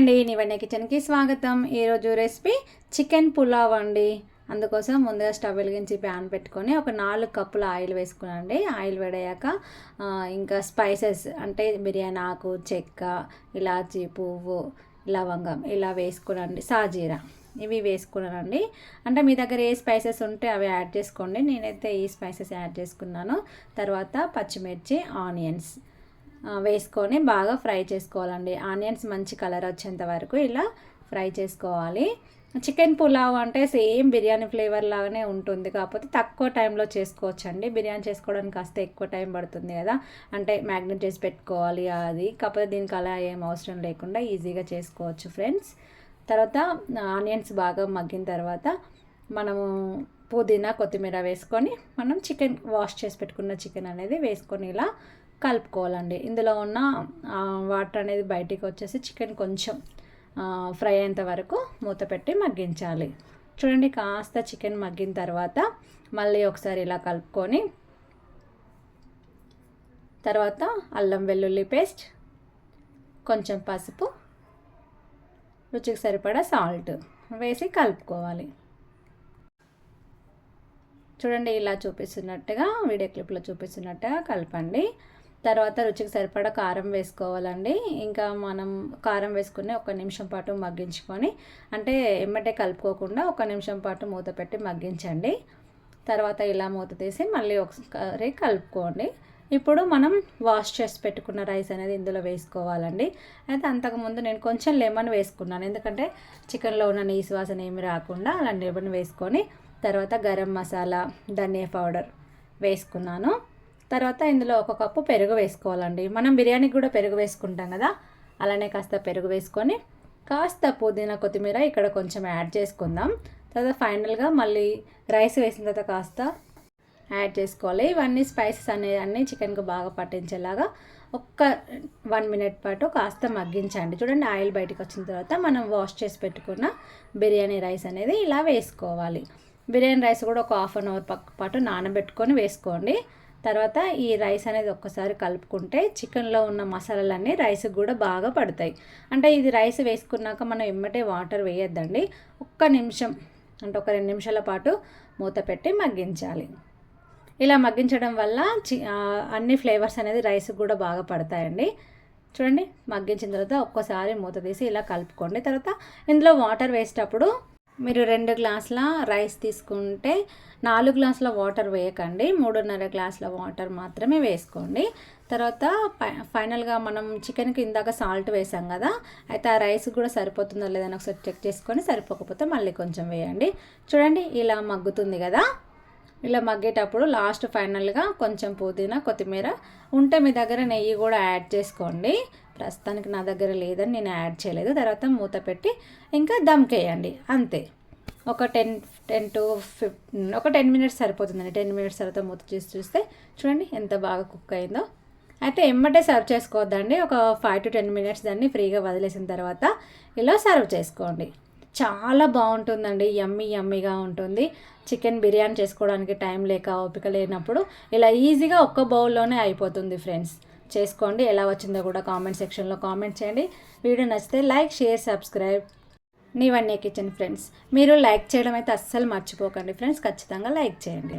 అండి నివన్య కిచెన్కి స్వాగతం. ఈరోజు రెసిపీ చికెన్ పులావ్ అండి. అందుకోసం ముందుగా స్టవ్ వెలిగించి ప్యాన్ పెట్టుకొని ఒక నాలుగు కప్పుల ఆయిల్ వేసుకునండి ఆయిల్ వేడయ్యాక ఇంకా స్పైసెస్ అంటే బిర్యానీ ఆకు చెక్క ఇలాచి పువ్వు లవంగం ఇలా వేసుకునండి సాజీరా ఇవి వేసుకున్నానండి. అంటే మీ దగ్గర ఏ స్పైసెస్ ఉంటే అవి యాడ్ చేసుకోండి. నేనైతే ఈ స్పైసెస్ యాడ్ చేసుకున్నాను. తర్వాత పచ్చిమిర్చి ఆనియన్స్ వేసుకొని బాగా ఫ్రై చేసుకోవాలండి. ఆనియన్స్ మంచి కలర్ వచ్చేంత వరకు ఇలా ఫ్రై చేసుకోవాలి. చికెన్ పులావ్ అంటే సేమ్ బిర్యానీ ఫ్లేవర్ లాగానే ఉంటుంది. కాకపోతే తక్కువ టైంలో చేసుకోవచ్చు అండి బిర్యానీ చేసుకోవడానికి కాస్త ఎక్కువ టైం పడుతుంది కదా. అంటే మ్యాగ్నెట్ చేసి పెట్టుకోవాలి అది. కాకపోతే దీనికి అలా ఏం అవసరం లేకుండా ఈజీగా చేసుకోవచ్చు ఫ్రెండ్స్. తర్వాత ఆనియన్స్ బాగా మగ్గిన తర్వాత మనము పుదీనా కొత్తిమీర వేసుకొని మనం చికెన్ వాష్ చేసి పెట్టుకున్న చికెన్ అనేది వేసుకొని ఇలా కలుపుకోవాలండి. ఇందులో ఉన్న వాటర్ అనేది బయటికి వచ్చేసి చికెన్ కొంచెం ఫ్రై అయ్యేంత వరకు మూత పెట్టి మగ్గించాలి. చూడండి కాస్త చికెన్ మగ్గిన తర్వాత మళ్ళీ ఒకసారి ఇలా కలుపుకొని తర్వాత అల్లం వెల్లుల్లి పేస్ట్ కొంచెం పసుపు రుచికి సరిపడా సాల్ట్ వేసి కలుపుకోవాలి. చూడండి ఇలా చూపిస్తున్నట్టుగా వీడియో క్లిప్లో చూపిస్తున్నట్టుగా కలపండి. తర్వాత రుచికి సరిపడా కారం వేసుకోవాలండి. ఇంకా మనం కారం వేసుకుని ఒక నిమిషం పాటు మగ్గించుకొని అంటే ఎమ్మటే కలుపుకోకుండా ఒక నిమిషం పాటు మూత పెట్టి మగ్గించండి. తర్వాత ఇలా మూత తీసి మళ్ళీ ఒకసారి కలుపుకోండి. ఇప్పుడు మనం వాష్ చేసి పెట్టుకున్న రైస్ అనేది ఇందులో వేసుకోవాలండి. అయితే అంతకుముందు నేను కొంచెం లెమన్ వేసుకున్నాను. ఎందుకంటే చికెన్లో ఉన్న నీసు వాసన ఏమి రాకుండా అలా లెమన్ వేసుకొని తర్వాత గరం మసాలా ధనియా పౌడర్ వేసుకున్నాను. తర్వాత ఇందులో ఒక కప్పు పెరుగు వేసుకోవాలండి. మనం బిర్యానీకి కూడా పెరుగు వేసుకుంటాం కదా? అలానే కాస్త పెరుగు వేసుకొని కాస్త పుదీనా కొత్తిమీర ఇక్కడ కొంచెం యాడ్ చేసుకుందాం. తర్వాత ఫైనల్గా మళ్ళీ రైస్ వేసిన తర్వాత కాస్త యాడ్ చేసుకోవాలి. ఇవన్నీ స్పైసెస్ అనే అన్నీ చికెన్కి బాగా పట్టించేలాగా ఒక్క వన్ మినిట్ పాటు కాస్త మగ్గించండి. చూడండి ఆయిల్ బయటకు వచ్చిన తర్వాత మనం వాష్ చేసి పెట్టుకున్న బిర్యానీ రైస్ అనేది ఇలా వేసుకోవాలి. బిర్యానీ రైస్ కూడా ఒక హాఫ్ అన్ అవర్ పాటు నానబెట్టుకొని వేసుకోండి. తర్వాత ఈ రైస్ అనేది ఒక్కసారి కలుపుకుంటే చికెన్లో ఉన్న మసాలాలన్నీ రైస్ కూడా బాగా పడతాయి. అంటే ఇది రైస్ వేసుకున్నాక మనం ఇమ్మటే వాటర్ వేయొద్దండి. ఒక్క నిమిషం అంటే ఒక రెండు నిమిషాల పాటు మూత పెట్టి మగ్గించాలి. ఇలా మగ్గించడం వల్ల చి అన్ని ఫ్లేవర్స్ అనేది రైస్కి కూడా బాగా పడతాయండి. చూడండి మగ్గించిన తర్వాత ఒక్కసారి మూత తీసి ఇలా కలుపుకోండి. తర్వాత ఇందులో వాటర్ వేసేటప్పుడు మీరు రెండు గ్లాసుల రైస్ తీసుకుంటే నాలుగు గ్లాసుల వాటర్ వేయకండి. మూడున్నర గ్లాసుల వాటర్ మాత్రమే వేసుకోండి. తర్వాత ఫైనల్గా మనం చికెన్కి ఇందాక సాల్ట్ వేసాం కదా అయితే ఆ రైస్ కూడా సరిపోతుందో లేదని ఒకసారి చెక్ చేసుకొని సరిపోకపోతే మళ్ళీ కొంచెం వేయండి. చూడండి ఇలా మగ్గుతుంది కదా. ఇలా మగ్గేటప్పుడు లాస్ట్ ఫైనల్గా కొంచెం పుదీనా కొత్తిమీర ఉంటే మీ దగ్గర నెయ్యి కూడా యాడ్ చేసుకోండి. ప్రస్తుతానికి నా దగ్గర లేదని నేను యాడ్ చేయలేదు. తర్వాత మూత పెట్టి ఇంకా దమ్కేయండి. అంతే. ఒక టెన్ టెన్ టు ఫిఫ్ ఒక టెన్ మినిట్స్ సరిపోతుందండి. టెన్ మినిట్స్ తర్వాత మూత చేసి చూస్తే చూడండి ఎంత బాగా కుక్ అయిందో. అయితే ఎమ్మటే సర్వ్ చేసుకోవద్దండి. ఒక ఫైవ్ టు టెన్ మినిట్స్ దాన్ని ఫ్రీగా వదిలేసిన తర్వాత ఇలా సర్వ్ చేసుకోండి. చాలా బాగుంటుందండి. యమ్మీ యమ్మీగా ఉంటుంది. చికెన్ బిర్యానీ చేసుకోవడానికి టైం లేక ఓపిక లేనప్పుడు ఇలా ఈజీగా ఒక్క బౌల్లోనే అయిపోతుంది ఫ్రెండ్స్. చేసుకోండి. ఎలా వచ్చిందో కూడా కామెంట్ సెక్షన్లో కామెంట్ చేయండి. వీడియో నచ్చితే లైక్ షేర్ సబ్స్క్రైబ్ నీవన్నీ కిచెన్ ఫ్రెండ్స్ మీరు లైక్ చేయడం అయితే అస్సలు మర్చిపోకండి. ఫ్రెండ్స్ ఖచ్చితంగా లైక్ చేయండి.